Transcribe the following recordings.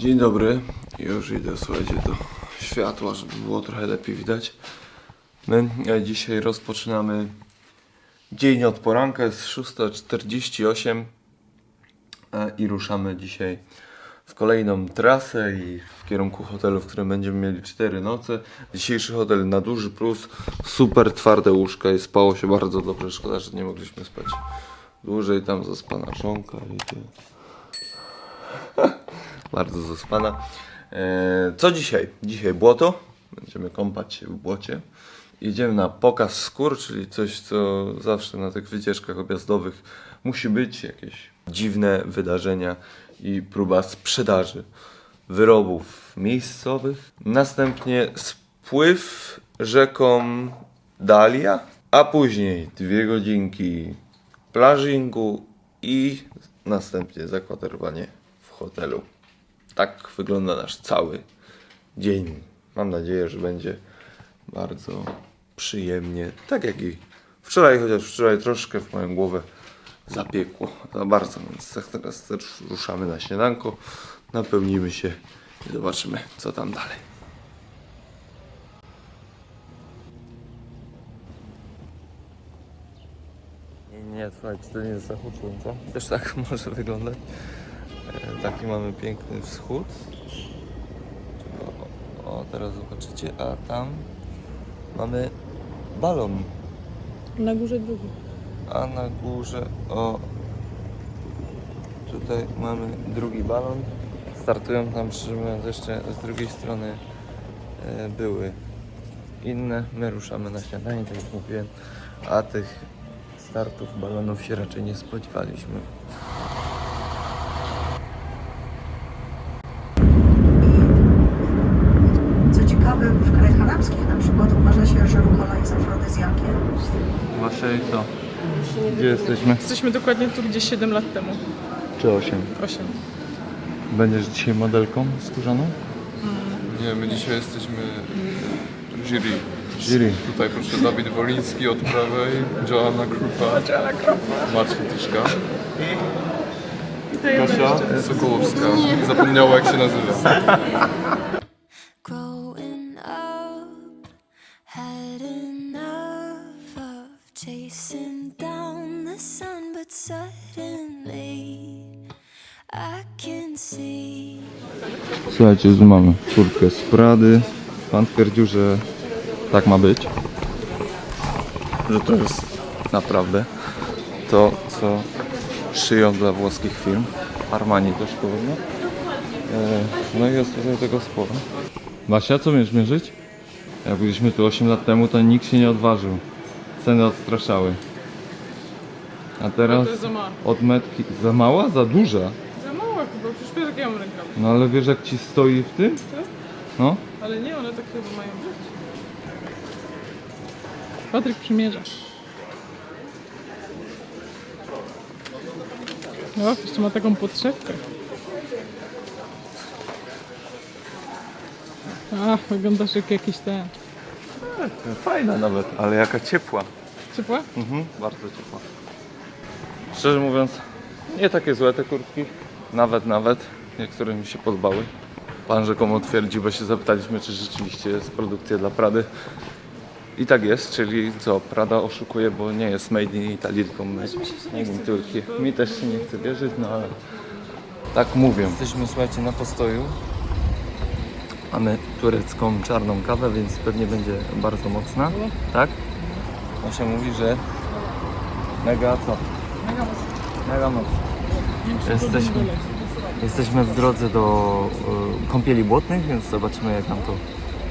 Dzień dobry. Już idę, słuchajcie, do światła, żeby było trochę lepiej widać. My e, dzisiaj rozpoczynamy dzień od poranka, jest 6.48 e, i ruszamy dzisiaj w kolejną trasę i w kierunku hotelu, w którym będziemy mieli 4 noce. Dzisiejszy hotel na duży plus, super twarde łóżka i spało się bardzo dobrze. Szkoda, że nie mogliśmy spać dłużej. Tam zaspana żonka i. bardzo zaspana. E, co dzisiaj? Dzisiaj błoto. Będziemy kąpać się w błocie. Idziemy na pokaz skór, czyli coś, co zawsze na tych wycieczkach objazdowych musi być. Jakieś dziwne wydarzenia i próba sprzedaży wyrobów miejscowych. Następnie spływ rzeką Dalia, a później dwie godzinki plażingu i następnie zakwaterowanie w hotelu. Tak wygląda nasz cały dzień. Mam nadzieję, że będzie bardzo przyjemnie. Tak jak i wczoraj, chociaż wczoraj troszkę w moją głowę zapiekło za bardzo. Więc tak teraz też ruszamy na śniadanko, napełnimy się i zobaczymy, co tam dalej. Nie, nie, słuchajcie, to nie jest zachód słońca. Też tak może wyglądać. E, Taki mamy piękny wschód. O, o, teraz zobaczycie, a tam mamy balon. Na górze drugi. A na górze, o, tutaj mamy drugi balon. Startują tam, szczerze mówiąc, jeszcze z drugiej strony e, były inne. My ruszamy na śniadanie, tak jak mówiłem, a tych startów balonów się raczej nie spodziewaliśmy. Co ciekawe, w krajach arabskich na przykład uważa się, że rukola jest afrodyzjakiem. Właśnie i co? Gdzie jesteśmy? Jesteśmy dokładnie tu gdzieś 7 lat temu. Czy 8? 8. Będziesz dzisiaj modelką skórzaną? Nie, my dzisiaj jesteśmy jury. Jury. Tutaj proszę Dawid Woliński od prawej, Joanna Krupa, Marcin Tyszka, Kasia Sokołowska. Zapomniała jak się nazywa. Chasing down the sun, but suddenly I can see. Słuchajcie, już mamy kurtkę z Prady. Pan twierdził, że tak ma być. Że to jest naprawdę to, co szyją dla włoskich firm. Armani też podobno. E, No i jest tutaj tego sporo. Basia, co będziesz mierzyć? Jak byliśmy tu 8 lat temu, to nikt się nie odważył. Ceny odstraszały. A teraz To jest za mała. od metki... Za mała? Za duża? Za mała chyba, przecież wiesz jak ja mam rękaw. No ale wiesz jak ci stoi w tym? No. Ale nie, one tak chyba mają być. Patryk przymierza. O, jeszcze ma taką podszewkę. A, wyglądasz jak jakiś ten. Fajna nawet, ale jaka ciepła. Ciepła? Mhm, bardzo ciepła. Szczerze mówiąc, nie takie złe te kurtki. Nawet, nawet. Niektóre mi się podobały. Pan rzekomo twierdzi, bo się zapytaliśmy, czy rzeczywiście jest produkcja dla Prady. I tak jest, czyli co, Prada oszukuje, bo nie jest made in Italy, tylko made in Turkey. Mi też się nie chce wierzyć, no ale tak mówię. Jesteśmy, słuchajcie, na postoju. Mamy turecką czarną kawę, więc pewnie będzie bardzo mocna. Tak? Asia mówi, że mega co? Mega mocno. Mega to Jesteśmy. Jesteśmy w drodze do y, kąpieli błotnych, więc zobaczymy jak nam to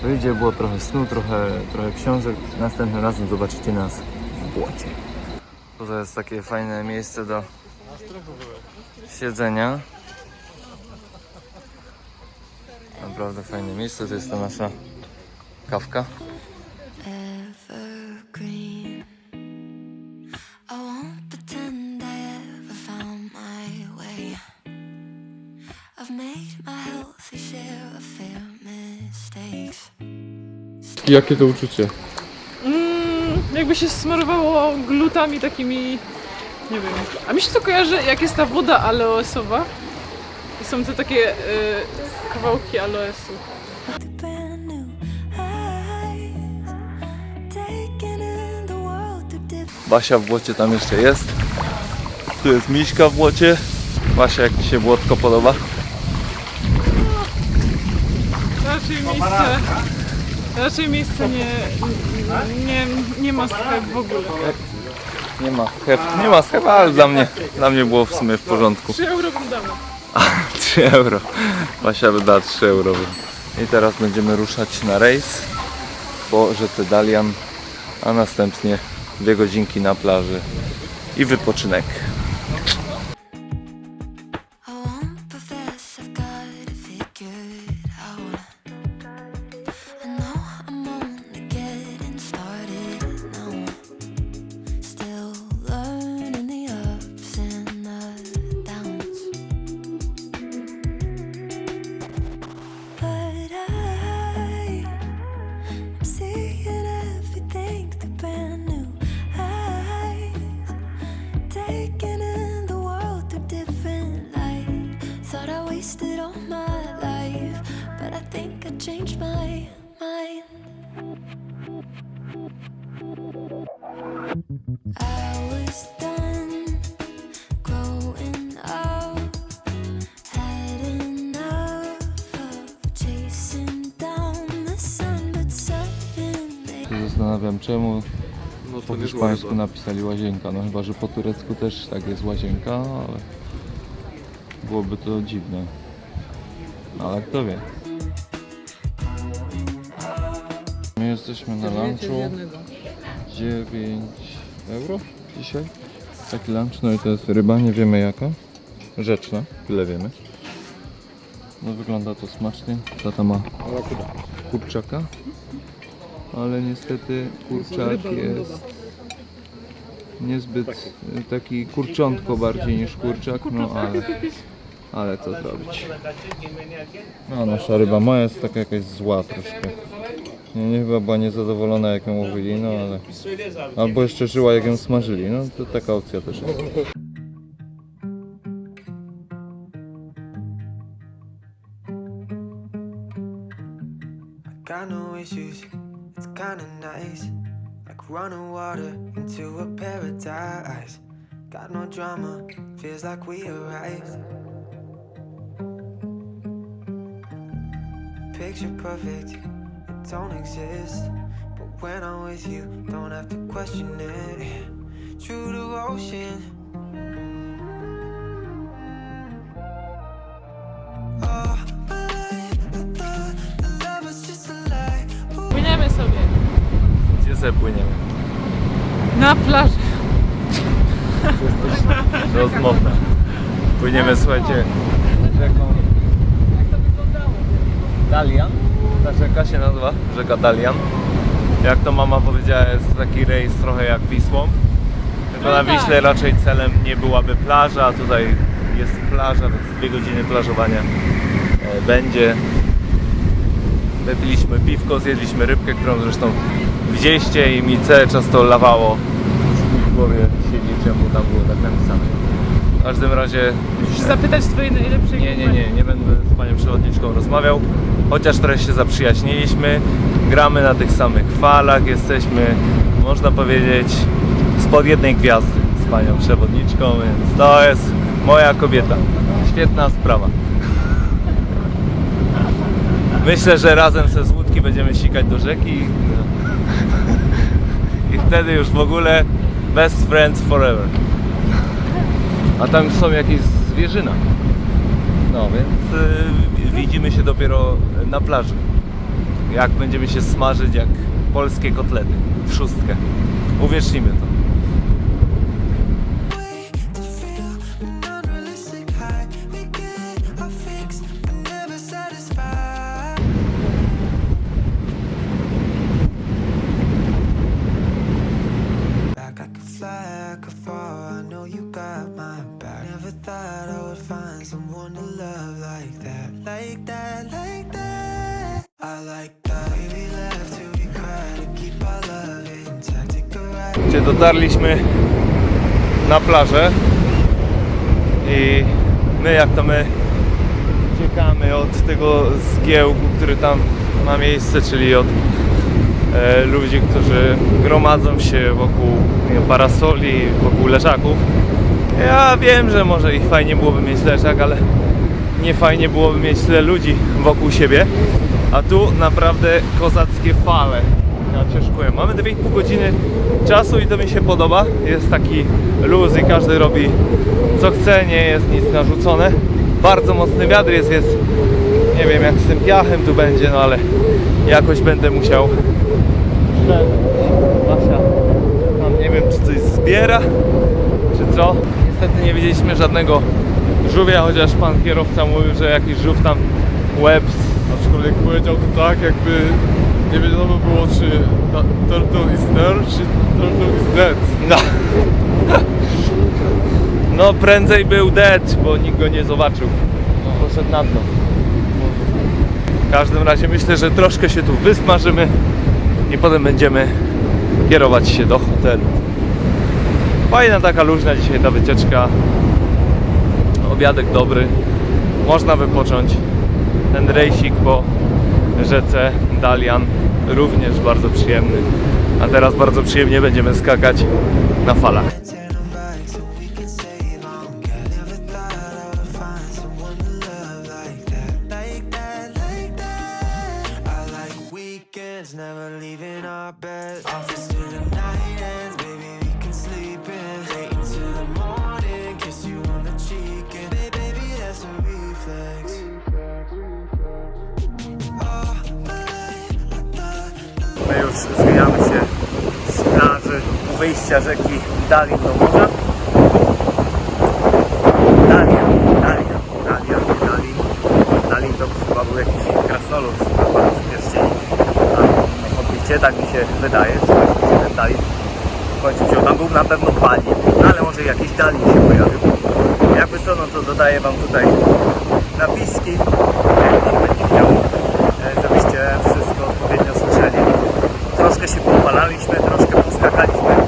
wyjdzie. Było trochę snu, trochę, trochę książek. Następnym razem zobaczycie nas w błocie. To jest takie fajne miejsce do siedzenia. Naprawdę fajne miejsce, to jest ta nasza kawka. Jakie to uczucie? Mm, jakby się smarowało glutami takimi, nie wiem. A mi się to kojarzy, jak jest ta woda aleosowa. Są te takie y, kawałki aloesu. Basia w błocie tam jeszcze jest. Tu jest Miśka w błocie. Basia, jak Ci się błotko podoba? Raczej miejsce, raczej miejsce nie, nie, nie ma sklep w ogóle. Nie ma hef, nie ma hef, ale dla mnie, dla mnie było w sumie w porządku. 3 euro bym dała. 3 euro. Basia wyda 3 euro. I teraz będziemy ruszać na rejs po rzece Dalian, a następnie dwie godzinki na plaży i wypoczynek. I changed my mind. I was done growing up, had enough of chasing down the sun, but suddenly. się zastanawiam czemu No po hiszpańsku napisali łazienka. No chyba, że po turecku też tak jest łazienka, ale byłoby to dziwne. No, ale kto wie. Jesteśmy na lunchu. 9 euro dzisiaj. Taki lunch, no i to jest ryba, nie wiemy jaka. Rzeczna, tyle wiemy. No wygląda to smacznie. Tata ma kurczaka. Ale niestety kurczak jest niezbyt taki kurczątko bardziej niż kurczak, no ale, ale co zrobić. No nasza ryba moja jest taka jakaś zła troszkę. Nie, nie chyba była niezadowolona jak ją łowili, no ale... Albo jeszcze żyła jak ją smażyli, no to taka opcja też jest. Got no issues, it's kinda nice. Like running water into a paradise. Got no drama, feels like we arrived. Picture perfect, it don't exist. But when I'm with you, don't have to question it. True devotion. Płyniemy sobie Gdzie sobie płyniemy? na plaży. Rozmowna. Płyniemy, słuchajcie, rzeką Dalian. Ta rzeka się nazywa rzeka Dalian. Jak to mama powiedziała, jest taki rejs trochę jak Wisłą. Tylko na No tak. Wiśle raczej celem nie byłaby plaża, a tutaj jest plaża, więc dwie godziny plażowania e, będzie. Wypiliśmy piwko, zjedliśmy rybkę, którą zresztą widzieliście i mi cały czas to lawało w głowie siedzi, czemu tam było tak napisane. W każdym razie Musisz zapytać twojej najlepszej nie, nie, nie, nie będę panią przewodniczką rozmawiał, chociaż trochę się zaprzyjaźniliśmy, gramy na tych samych falach, jesteśmy, można powiedzieć, spod jednej gwiazdy z panią przewodniczką, więc to jest moja kobieta. Świetna sprawa. Myślę, że razem ze łódki będziemy sikać do rzeki i wtedy już w ogóle best friends forever. A tam są jakieś zwierzyna. No więc y, widzimy się dopiero na plaży. Jak będziemy się smażyć jak polskie kotlety w szóstkę. Uwiecznimy to. Gdzie dotarliśmy na plażę i my jak to my uciekamy od tego zgiełku, który tam ma miejsce, czyli od e, ludzi, którzy gromadzą się wokół nie parasoli, wokół leżaków. Ja wiem, że może ich fajnie byłoby mieć leżak, ale nie fajnie byłoby mieć tyle ludzi wokół siebie. A tu naprawdę kozackie fale. Ja ciężkuję. Mamy 2,5 godziny czasu i to mi się podoba. Jest taki luz i każdy robi co chce, nie jest nic narzucone. Bardzo mocny wiatr jest, więc nie wiem jak z tym piachem tu będzie, no ale jakoś będę musiał Basia tam nie wiem czy coś zbiera czy co. Niestety nie widzieliśmy żadnego żółwia, chociaż pan kierowca mówił, że jakiś żółw tam łeb Aczkolwiek powiedział to tak, jakby nie wiadomo było, czy ta turtle is there, czy turtle is dead. No. No prędzej był dead, bo nikt go nie zobaczył. Poszedł na dno. W każdym razie myślę, że troszkę się tu wysmażymy i potem będziemy kierować się do hotelu. Fajna taka luźna dzisiaj ta wycieczka. Obiadek dobry. Można wypocząć. Ten rejsik po rzece Dalian również bardzo przyjemny. A teraz bardzo przyjemnie będziemy skakać na falach. Never thought I would My już zwijamy się z plaży wyjścia rzeki Dalin do morza. Dalian, Dalian, nie Dalin. Dalin to chyba był jakiś krasolud z Pierścieni. A na podbicie, tak mi się wydaje, że ten Dalin w końcu wziął. Tam był na pewno Balin, no ale może jakiś Dalin się pojawił. Jakby co, no to dodaję Wam tutaj napiski. Nikt będzie chciał, się popalaliśmy, troszkę poskakaliśmy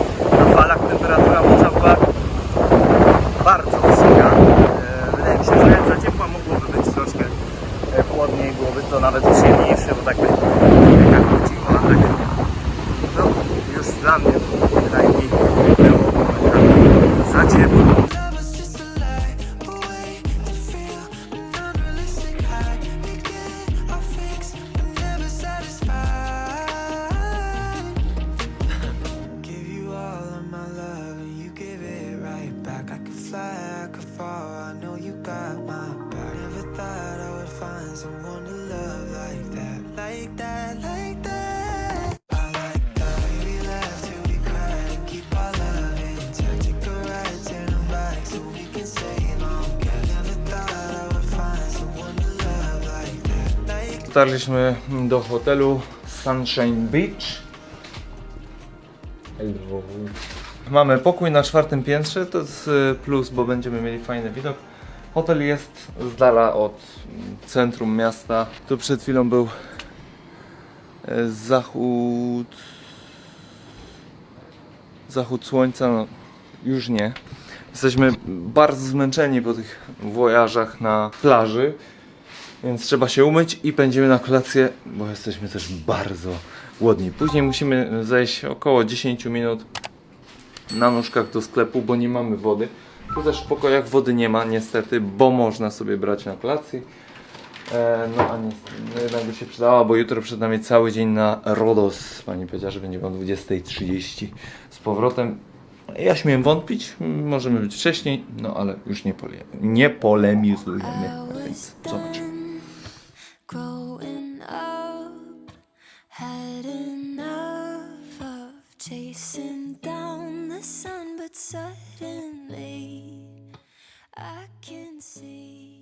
Dotarliśmy do hotelu Sunshine Beach. Mamy pokój na czwartym piętrze, to jest y, plus, bo będziemy mieli fajny widok. Hotel jest z dala od mm, centrum miasta. Tu przed chwilą był e, zachód zachód słońca, no już nie. Jesteśmy bardzo zmęczeni po tych wojażach na plaży. Więc trzeba się umyć i pędzimy na kolację, bo jesteśmy też bardzo głodni. Później musimy zejść około 10 minut na nóżkach do sklepu, bo nie mamy wody. Tu też w pokojach wody nie ma niestety, bo można sobie brać na kolacji. E, no a nie, no jednak by się przydała, bo jutro przed nami cały dzień na Rodos. Pani powiedziała, że będzie o 20.30 z powrotem. Ja śmiem wątpić, możemy być wcześniej, no ale już nie, pole, nie polemizujemy. Zobaczymy. Growing up, had enough of chasing down the sun, but suddenly I can see.